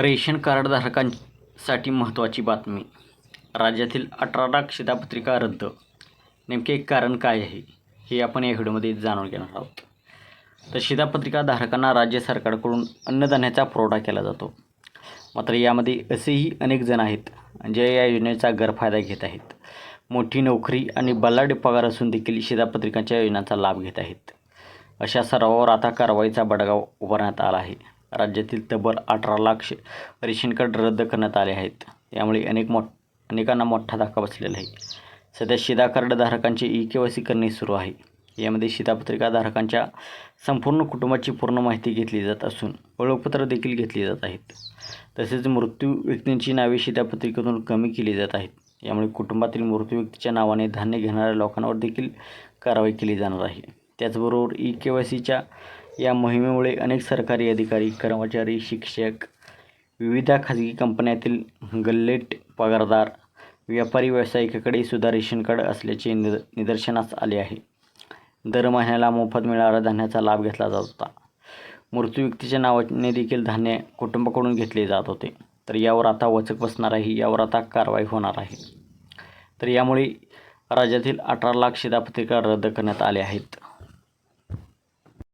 Ration कार्डधारकांसाठी महत्त्वाची बातमी. राज्यातील अठरा लाख शिधापत्रिका रद्द. नेमके कारण काय आहे हे आपण या व्हिडिओमध्ये जाणून घेणार आहोत. तर शिधापत्रिका धारकांना राज्य सरकारकडून अन्नधान्याचा पुरवठा केला जातो. मात्र यामध्ये असेही अनेक जण आहेत जे या योजनेचा गैरफायदा घेत आहेत. मोठी नोकरी आणि बल्लाडी पगार असून देखील शिधापत्रिकांच्या योजनांचा लाभ घेत आहेत. अशा सरावावर आता कारवाईचा बडगाव उभारण्यात आला आहे. राज्यातील तब्बल अठरा लाख शे रेशन कार्ड रद्द करण्यात आले आहेत. यामुळे अनेक मोठ अनेकांना मोठा धक्का बसलेला आहे. सध्या शिधा कार्डधारकांचे ई के वाय सी करणे सुरू आहे. यामध्ये शिधापत्रिका धारकांच्या संपूर्ण कुटुंबाची पूर्ण माहिती घेतली जात असून ओळखपत्र देखील घेतली जात आहेत. तसेच मृत्यू व्यक्तींची नावे शिधापत्रिकेतून कमी केली जात आहेत. यामुळे कुटुंबातील मृत्यू व्यक्तीच्या नावाने धान्य घेणाऱ्या लोकांवर देखील कारवाई केली जाणार आहे. त्याचबरोबर ई के वाय सीच्या या मोहिमेमुळे अनेक सरकारी अधिकारी कर्मचारी शिक्षक विविध खाजगी कंपन्यातील गल्लेट पगारदार व्यापारी व्यावसायिकाकडे सुद्धा रेशन कार्ड असल्याचे निद निदर्शनास आले आहे. दर महिन्याला मोफत मिळणारा धान्याचा लाभ घेतला जात होता. मृत्यू व्यक्तीच्या नावाने देखील धान्य कुटुंबाकडून घेतले जात होते. तर यावर आता वचक बसणार आहे यावर आता कारवाई होणार आहे. तर यामुळे राज्यातील अठरा लाख शिधापत्रिका रद्द करण्यात आल्या आहेत.